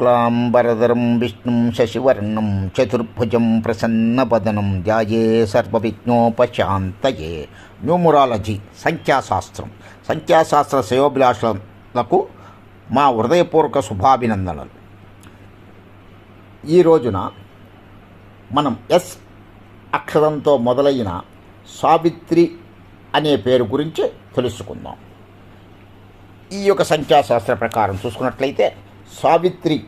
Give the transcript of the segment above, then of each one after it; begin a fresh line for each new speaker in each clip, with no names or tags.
శుక్లాంబరధరం విష్ణుం శశివర్ణం చతుర్భుజం ప్రసన్నపదనం ధ్యాయే సర్వవిఘ్నోపశాంతయే. న్యూమరాలజీ సంఖ్యాశాస్త్రం. సంఖ్యాశాస్త్ర శ్రేయోభిలాషులకు మా హృదయపూర్వక శుభాభినందనలు. ఈ రోజున మనం ఎస్ అక్షరంతో మొదలైన సావిత్రి అనే పేరు గురించి తెలుసుకుందాం. ఈ యొక్క సంఖ్యాశాస్త్ర ప్రకారం చూసుకున్నట్లయితే సావిత్రి.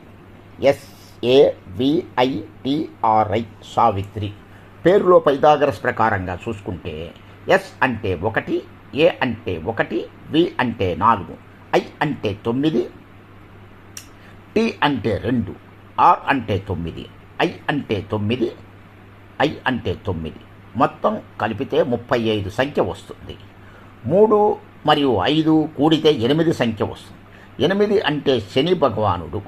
ఎస్ఏవిఐటిఆర్ఐ సావిత్రి. పేరులో పైదాగరస్ ప్రకారంగా చూసుకుంటే ఎస్ అంటే ఒకటి ఏ అంటే ఒకటి వి అంటే నాలుగు ఐ అంటే తొమ్మిది టి అంటే రెండు ఆర్ అంటే తొమ్మిది ఐ అంటే తొమ్మిది ఐ అంటే తొమ్మిది. మొత్తం కలిపితే ముప్పై ఐదు సంఖ్య వస్తుంది. మూడు మరియు ఐదు కూడితే ఎనిమిది సంఖ్య వస్తుంది. ఎనిమిది అంటే శని భగవానుడు.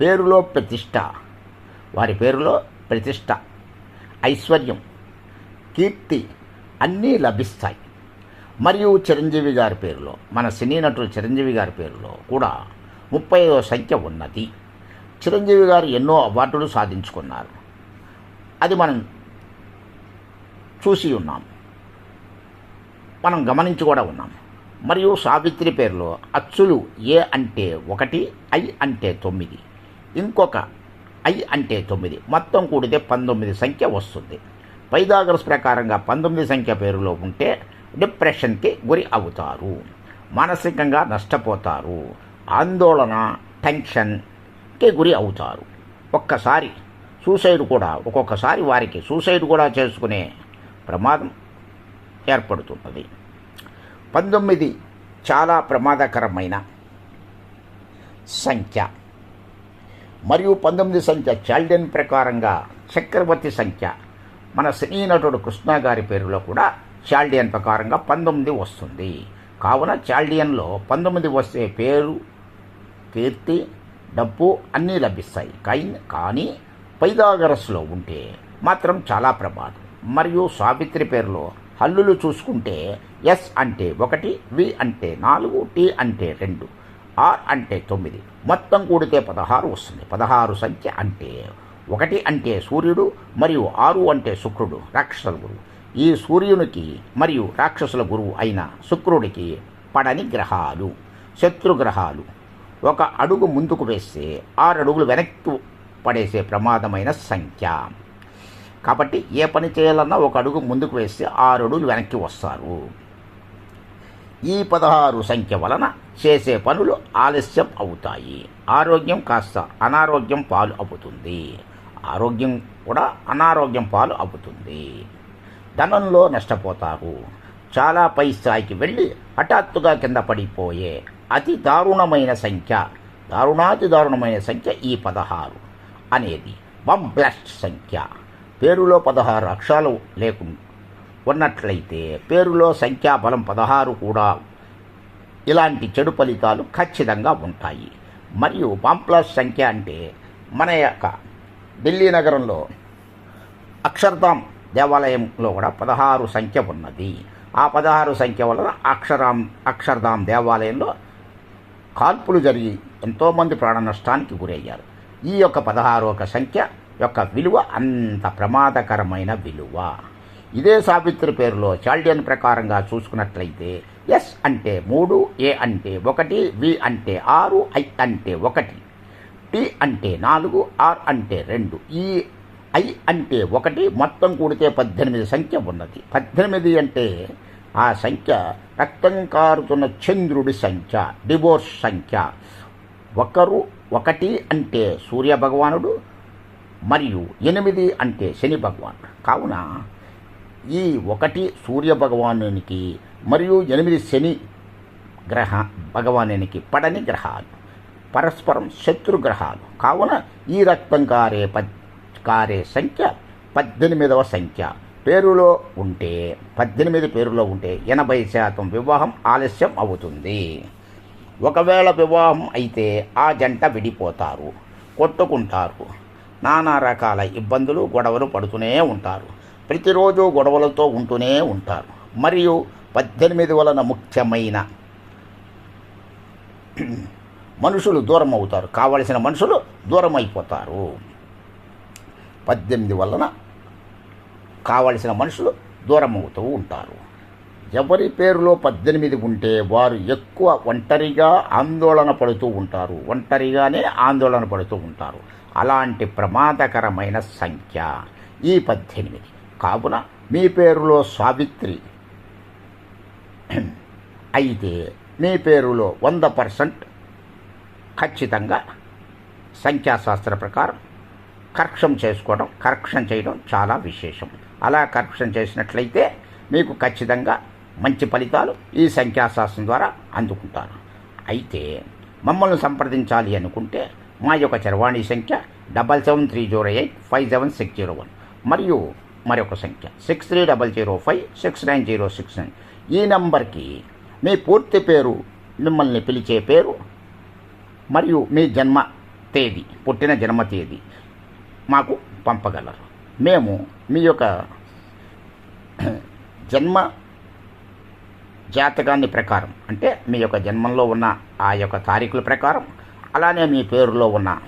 పేరులో ప్రతిష్ట. వారి పేరులో ప్రతిష్ట. ఐశ్వర్యం. కీర్తి. అన్నీ లభిస్తాయి. మరియు చిరంజీవి గారి పేరులో మన సినీ నటుడు చిరంజీవి గారి పేరులో కూడా ముప్పై ఐదో సంఖ్య ఉన్నది. చిరంజీవి గారు ఎన్నో అవార్డులు సాధించుకున్నారు. అది మనం చూసి ఉన్నాం. మనం గమనించి కూడా ఉన్నాం. మరియు సావిత్రి పేరులో అచ్చులు ఏ అంటే ఒకటి ఐ అంటే తొమ్మిది. ఇంకొక ఐ అంటే తొమ్మిది. మొత్తం కూడితే పంతొమ్మిది సంఖ్య వస్తుంది. పైదాగర్స్ ప్రకారంగా పంతొమ్మిది సంఖ్య పేరులో ఉంటే డిప్రెషన్కి గురి అవుతారు. మానసికంగా నష్టపోతారు. ఆందోళన టెన్షన్కి గురి అవుతారు. ఒక్కసారి సూసైడ్ కూడా ఒక్కొక్కసారి వారికి సూసైడ్ కూడా చేసుకునే ప్రమాదం ఏర్పడుతున్నది. పంతొమ్మిది చాలా ప్రమాదకరమైన సంఖ్య. మరియు పంతొమ్మిది సంఖ్య చాల్డెన్ ప్రకారంగా చక్రవర్తి సంఖ్య. మన సినీ నటుడు కృష్ణ గారి పేరులో కూడా చాల్డియన్ ప్రకారంగా పంతొమ్మిది వస్తుంది. కావున చాల్డియన్లో పంతొమ్మిది వస్తే పేరు కీర్తి డబ్బు అన్నీ లభిస్తాయి. కై- కానీ పైదాగరస్లో ఉంటే మాత్రం చాలా ప్రమాదం. మరియు సావిత్రి పేరులో హల్లులు చూసుకుంటే ఎస్ అంటే ఒకటి వి అంటే నాలుగు టి అంటే రెండు ఆర్ అంటే తొమ్మిది. మొత్తం కూడితే పదహారు వస్తుంది. పదహారు సంఖ్య అంటే ఒకటి అంటే సూర్యుడు మరియు ఆరు అంటే శుక్రుడు రాక్షసుల గురువు. ఈ సూర్యునికి మరియు రాక్షసుల గురువు అయిన శుక్రుడికి పడని గ్రహాలు శత్రుగ్రహాలు ఒక అడుగు ముందుకు వేస్తే ఆరు అడుగులు వెనక్కి పడేసే ప్రమాదమైన సంఖ్య. కాబట్టి ఏ పని చేయాలన్నా ఒక అడుగు ముందుకు వేస్తే ఆరు అడుగులు వెనక్కి వస్తారు. ఈ పదహారు సంఖ్య వలన చేసే పనులు ఆలస్యం అవుతాయి. ఆరోగ్యం కాస్త అనారోగ్యం పాలు అవుతుంది ఆరోగ్యం కూడా అనారోగ్యం పాలు అవుతుంది ధనంలో నష్టపోతారు. చాలా పై స్థాయికి వెళ్ళి హఠాత్తుగా కింద పడిపోయే అతి దారుణమైన సంఖ్య దారుణాతి దారుణమైన సంఖ్య ఈ పదహారు అనేది. బమ్ బ్లాస్ట్ సంఖ్య. పేరులో పదహారు అక్షరాలు లేకుండా ఉన్నట్లయితే పేరులో సంఖ్యాబలం పదహారు కూడా ఇలాంటి చెడు ఫలితాలు ఖచ్చితంగా ఉంటాయి. మరియు పాంప్లాస్ సంఖ్య అంటే మన యొక్క ఢిల్లీ నగరంలో అక్షరధామ్ దేవాలయంలో కూడా పదహారు సంఖ్య ఉన్నది. ఆ పదహారు సంఖ్య వలన అక్షరాం అక్షరధామ్ దేవాలయంలో కాల్పులు జరిగి ఎంతోమంది ప్రాణ నష్టానికి గురయ్యారు. ఈ యొక్క పదహారు ఒక సంఖ్య యొక్క విలువ అంత ప్రమాదకరమైన విలువ. ఇదే సావిత్రి పేరులో చాల్డియన్ ప్రకారంగా చూసుకున్నట్లయితే ఎస్ అంటే మూడు ఏ అంటే ఒకటి వి అంటే ఆరు ఐ అంటే ఒకటి టి అంటే నాలుగు ఆర్ అంటే రెండు e, ఈ ఐ అంటే ఒకటి మొత్తం కూడితే పద్దెనిమిది సంఖ్య ఉన్నది. పద్దెనిమిది అంటే ఆ సంఖ్య రక్తం కారుతున్న చంద్రుడి సంఖ్య డివోర్స్ సంఖ్య. ఒకరు ఒకటి అంటే సూర్య భగవానుడు మరియు ఎనిమిది అంటే శని భగవాన్. కావున ఈ ఒకటి సూర్య భగవానునికి మరియు ఎనిమిది శని గ్రహ భగవానునికి పడని గ్రహాలు. పరస్పరం శత్రు గ్రహాలు. కావున ఈ రక్తం కారే ప కారే సంఖ్య పద్దెనిమిదవ సంఖ్య. పేరులో ఉంటే పద్దెనిమిది పేరులో ఉంటే ఎనభై శాతం వివాహం ఆలస్యం అవుతుంది. ఒకవేళ వివాహం అయితే ఆ జంట విడిపోతారు కొట్టుకుంటారు. నానా రకాల ఇబ్బందులు గొడవలు పడుతూనే ఉంటారు. ప్రతిరోజు గొడవలతో ఉంటూనే ఉంటారు. మరియు పద్దెనిమిది వలన ముఖ్యమైన మనుషులు దూరం అవుతారు. కావలసిన మనుషులు దూరం అయిపోతారు. పద్దెనిమిది వలన కావలసిన మనుషులు దూరం అవుతూ ఉంటారు. ఎవరి పేరులో పద్దెనిమిది ఉంటే వారు ఎక్కువ ఒంటరిగా ఆందోళన పడుతూ ఉంటారు. ఒంటరిగానే ఆందోళన పడుతూ ఉంటారు. అలాంటి ప్రమాదకరమైన సంఖ్య ఈ పద్దెనిమిది. కావున మీ పేరులో సావిత్రి. అయితే మీ పేరులో వంద పర్సెంట్ ఖచ్చితంగా సంఖ్యాశాస్త్ర ప్రకారం కరెక్షన్ చేసుకోవడం కరెక్షన్ చేయడం చాలా విశేషం. అలా కరెక్షన్ చేసినట్లయితే మీకు ఖచ్చితంగా మంచి ఫలితాలు ఈ సంఖ్యాశాస్త్రం ద్వారా అందుకుంటారు. అయితే మమ్మల్ని సంప్రదించాలి అనుకుంటే మా యొక్క చరవాణి సంఖ్య double seven three zero eight five seven six zero one మరియు మరొక సంఖ్య six three double zero five six nine zero six nine. ఈ నంబర్కి మీ పూర్తి పేరు మిమ్మల్ని పిలిచే పేరు మరియు మీ జన్మ తేదీ పుట్టిన జన్మ తేదీ మాకు పంపగలరు. మేము మీ యొక్క జన్మ జాతకాన్ని ప్రకారం. అంటే మీ యొక్క జన్మంలో ఉన్న ఆ యొక్క తారీఖుల ప్రకారం అలానే మీ పేరులో ఉన్న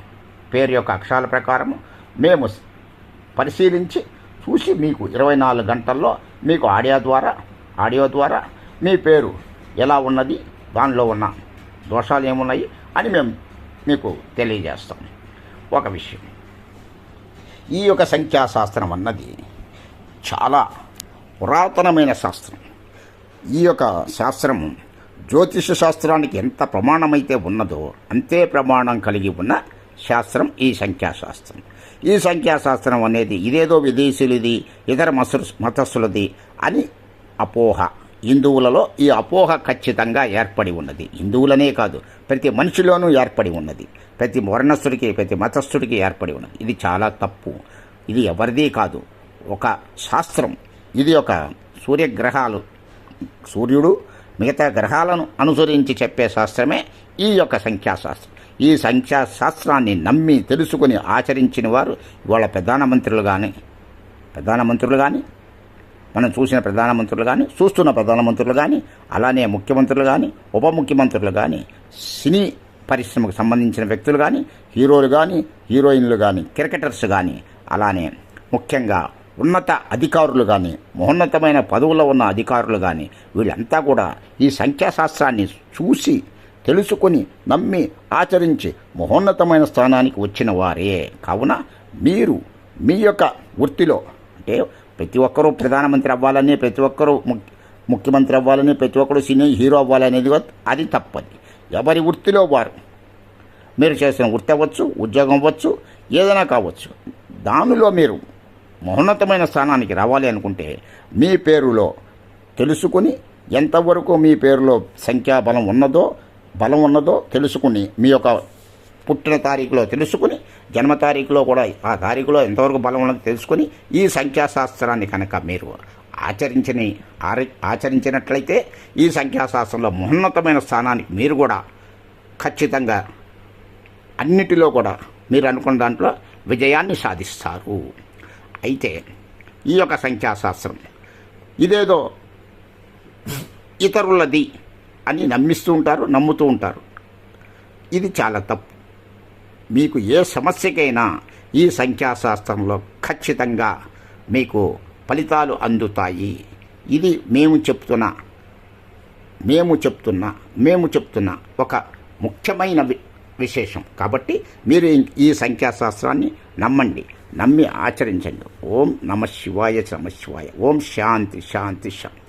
పేరు యొక్క అక్షరాల ప్రకారం మేము పరిశీలించి చూసి మీకు ఇరవై నాలుగు గంటల్లో మీకు ఆడియో ద్వారా ఆడియో ద్వారా మీ పేరు ఎలా ఉన్నది దానిలో ఉన్న దోషాలు ఏమున్నాయి అని మేము మీకు తెలియజేస్తాం. ఒక విషయం. ఈ యొక్క సంఖ్యాశాస్త్రం అన్నది చాలా పురాతనమైన శాస్త్రం. ఈ యొక్క శాస్త్రం జ్యోతిష శాస్త్రానికి ఎంత ప్రమాణమైతే ఉన్నదో అంతే ప్రమాణం కలిగి ఉన్న శాస్త్రం ఈ సంఖ్యాశాస్త్రం. ఈ సంఖ్యాశాస్త్రం అనేది ఇదేదో విదేశీయులది ఇతర మసు మతస్థులది అని అపోహ. హిందువులలో ఈ అపోహ ఖచ్చితంగా ఏర్పడి ఉన్నది. హిందువులనే కాదు ప్రతి మనిషిలోనూ ఏర్పడి ఉన్నది. ప్రతి వర్ణస్థుడికి ప్రతి మతస్థుడికి ఏర్పడి ఉన్నది. ఇది చాలా తప్పు. ఇది ఎవరిది కాదు. ఒక శాస్త్రం. ఇది ఒక సూర్యగ్రహాలు సూర్యుడు మిగతా గ్రహాలను అనుసరించి చెప్పే శాస్త్రమే ఈ యొక్క సంఖ్యాశాస్త్రం. ఈ సంఖ్యాశాస్త్రాన్ని నమ్మి తెలుసుకుని ఆచరించిన వారు ఇవాళ ప్రధానమంత్రులు కానీ ప్రధానమంత్రులు కానీ మనం చూసిన ప్రధానమంత్రులు కానీ చూస్తున్న ప్రధానమంత్రులు కానీ అలానే ముఖ్యమంత్రులు కానీ ఉప ముఖ్యమంత్రులు కానీ సినీ పరిశ్రమకు సంబంధించిన వ్యక్తులు కానీ హీరోలు కానీ హీరోయిన్లు కానీ క్రికెటర్స్ కానీ అలానే ముఖ్యంగా ఉన్నత అధికారులు కానీ మహోన్నతమైన పదవుల్లో ఉన్న అధికారులు కానీ వీళ్ళంతా కూడా ఈ సంఖ్యాశాస్త్రాన్ని చూసి తెలుసుకొని నమ్మి ఆచరించి మహోన్నతమైన స్థానానికి వచ్చిన వారే. కావున మీరు మీ యొక్క వృత్తిలో అంటే ప్రతి ఒక్కరూ ప్రధానమంత్రి అవ్వాలని ప్రతి ఒక్కరూ ముఖ్యమంత్రి అవ్వాలని ప్రతి ఒక్కరు సినీ హీరో అవ్వాలనేది అది తప్పది. ఎవరి వృత్తిలో వారు మీరు చేసిన వృత్తి అవ్వచ్చు ఉద్యోగం అవ్వచ్చు ఏదైనా కావచ్చు దానిలో మీరు మహోన్నతమైన స్థానానికి రావాలి అనుకుంటే మీ పేరులో తెలుసుకుని ఎంతవరకు మీ పేరులో సంఖ్యాబలం ఉన్నదో బలం ఉన్నదో తెలుసుకుని మీ యొక్క పుట్టిన తారీఖులో తెలుసుకుని జన్మ తారీఖులో కూడా ఆ తారీఖులో ఎంతవరకు బలం ఉన్నదో తెలుసుకుని ఈ సంఖ్యాశాస్త్రాన్ని కనుక మీరు ఆచరించని ఆర- ఆచరించినట్లయితే ఈ సంఖ్యాశాస్త్రంలో మహోన్నతమైన స్థానానికి మీరు కూడా ఖచ్చితంగా అన్నిటిలో కూడా మీరు అనుకున్న దాంట్లో విజయాన్ని సాధిస్తారు. అయితే ఈ యొక్క సంఖ్యాశాస్త్రం ఇదేదో ఇతరులది అని నమ్మిస్తూ ఉంటారు నమ్ముతూ ఉంటారు. ఇది చాలా తప్పు. మీకు ఏ సమస్యకైనా ఈ సంఖ్యాశాస్త్రంలో ఖచ్చితంగా మీకు ఫలితాలు అందుతాయి. ఇది మేము చెప్తున్న మేము చెప్తున్న మేము చెప్తున్న ఒక ముఖ్యమైన వి- విశేషం. కాబట్టి మీరు ఈ సంఖ్యాశాస్త్రాన్ని నమ్మండి. నమ్మి ఆచరించండి. ఓం నమ శివాయ నమ శివాయ. ఓం శాంతి శాంతి శాంతి.